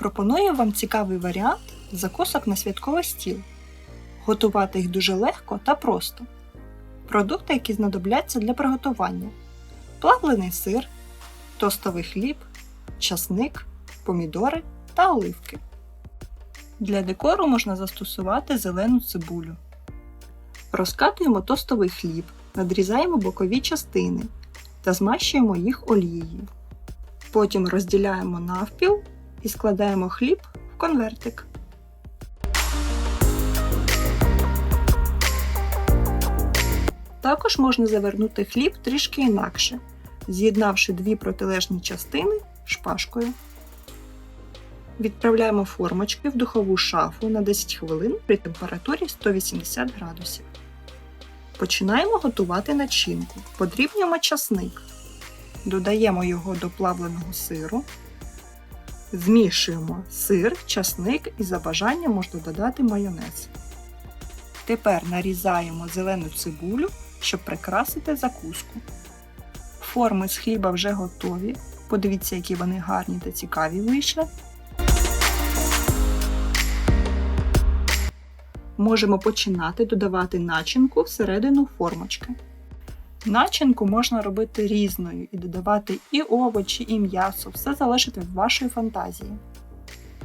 Пропоную вам цікавий варіант закусок на святковий стіл. Готувати їх дуже легко та просто. Продукти, які знадобляться для приготування: плавлений сир, тостовий хліб, часник, помідори та оливки. Для декору можна застосувати зелену цибулю. Розкатуємо тостовий хліб, надрізаємо бокові частини та змащуємо їх олією. Потім розділяємо навпіл і складаємо хліб в конвертик. Також можна завернути хліб трішки інакше, з'єднавши дві протилежні частини шпажкою. Відправляємо формочки в духову шафу на 10 хвилин при температурі 180 градусів. Починаємо готувати начинку. Подрібнюємо часник. Додаємо його до плавленого сиру. Змішуємо сир, часник і за бажанням можна додати майонез. Тепер нарізаємо зелену цибулю, щоб прикрасити закуску. Форми з хліба вже готові. Подивіться, які вони гарні та цікаві вийшли. Можемо починати додавати начинку всередину формочки. Начинку можна робити різною і додавати і овочі, і м'ясо, все залежить від вашої фантазії.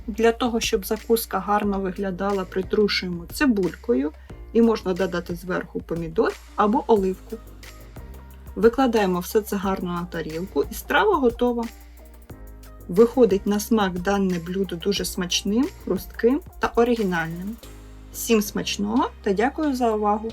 Для того, щоб закуска гарно виглядала, притрушуємо цибулькою і можна додати зверху помідор або оливку. Викладаємо все це гарно на тарілку і страва готова. Виходить на смак дане блюдо дуже смачним, хрустким та оригінальним. Всім смачного та дякую за увагу!